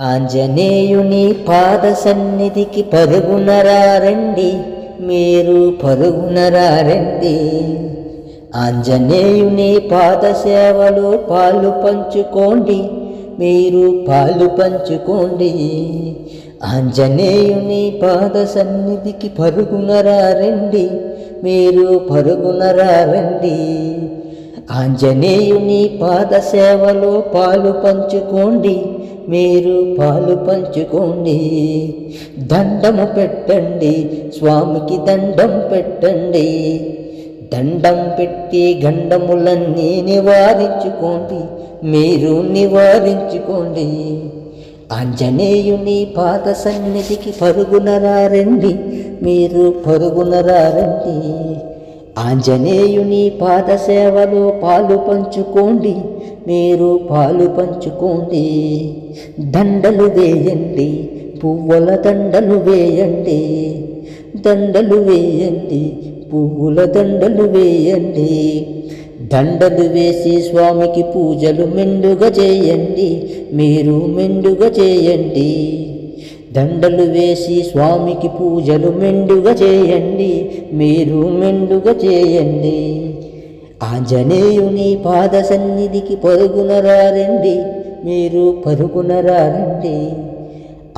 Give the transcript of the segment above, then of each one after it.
ఆంజనేయుని పాద సన్నిధికి పరుగునరారండి మీరు పరుగునరారండి. ఆంజనేయుని పాద సేవలో పాలు పంచుకోండి మీరు పాలు పంచుకోండి. ఆంజనేయుని పాద సన్నిధికి పరుగునరారండి మీరు పరుగునరారండి. ఆంజనేయుని పాద సేవలో పాలు పంచుకోండి మీరు పాలు పంచుకోండి. దండము పెట్టండి స్వామికి దండం పెట్టండి. దండం పెట్టి గండములన్నీ నివారించుకోండి మీరు నివారించుకోండి. ఆంజనేయుని పాద సన్నిధికి పరుగునరారండి మీరు పరుగునరారండి ఆంజనేయుని పాద సేవలో పాలు పంచుకోండి మీరు పాలు పంచుకోండి. దండలు వేయండి పువ్వుల దండలు వేయండి. దండలు వేయండి పువ్వుల దండలు వేయండి. దండలు వేసి స్వామికి పూజలు మెండుగా చేయండి మీరు మెండుగా చేయండి. దండలు వేసి స్వామికి పూజలు మెండుగా చేయండి మీరు మెండుగా చేయండి. ఆంజనేయుని పాద సన్నిధికి పరుగునరారండి మీరు పరుగునరారండి.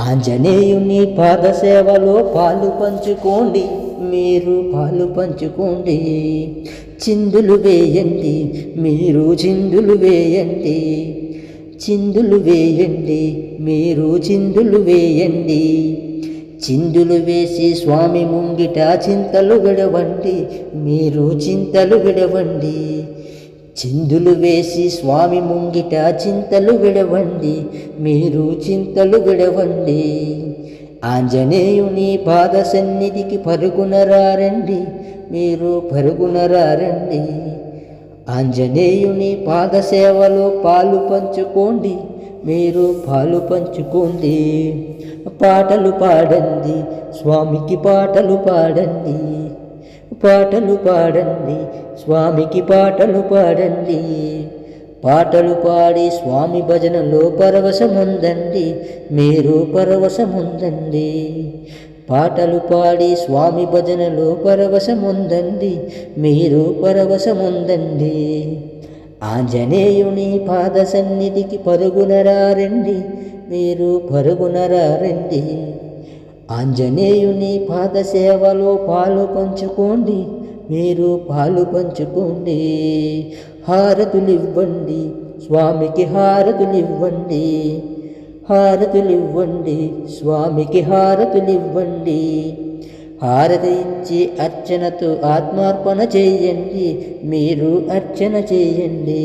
ఆంజనేయుని పాద సేవలో పాలు పంచుకోండి మీరు పాలు పంచుకోండి. చిందులు వేయండి మీరు చిందులు వేయండి. చిందులు వేయండి మీరు చిందులు వేయండి. చిందులు వేసి స్వామి ముంగిట చింతలు గడవండి మీరు చింతలు గడవండి. చిందులు వేసి స్వామి ముంగిట చింతలు విడవండి మీరు చింతలు విడవండి ఆంజనేయుని పాద సన్నిధికి పరుగునరారండి మీరు పరుగునరారండి ఆంజనేయుని పాద సేవలో పాలు పంచుకోండి మీరు పాలు పంచుకోండి. పాటలు పాడండి స్వామికి పాటలు పాడండి. పాటలు పాడండి స్వామికి పాటలు పాడండి. పాటలు పాడి స్వామి భజనలో పరవశముందండి మీరు పరవశముందండి పాటలు పాడి స్వామి భజనలో పరవశముందండి మీరు పరవశముందండి. ఆంజనేయుని పాద సన్నిధికి పరుగునరారండి మీరు పరుగునరారండి. ఆంజనేయుని పాద సేవలో పాలు పంచుకోండి మీరు పాలు పంచుకోండి. హారతులివ్వండి స్వామికి హారతులివ్వండి. హారతులివ్వండి స్వామికి హారతులివ్వండి హారతి ఇచ్చి అర్చనతో ఆత్మార్పణ చేయండి మీరు అర్చన చేయండి.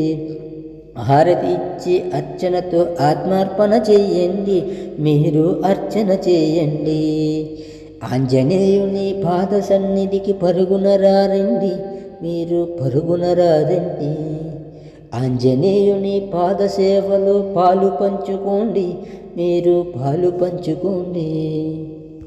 హారతి ఇచ్చి అర్చనతో ఆత్మార్పణ చేయండి మీరు అర్చన చేయండి. ఆంజనేయుని పాద సన్నిధికి పరుగున రారండి మీరు పరుగున రారండి. ఆంజనేయుని పాదసేవలు పాలు పంచుకోండి మీరు పాలు పంచుకోండి.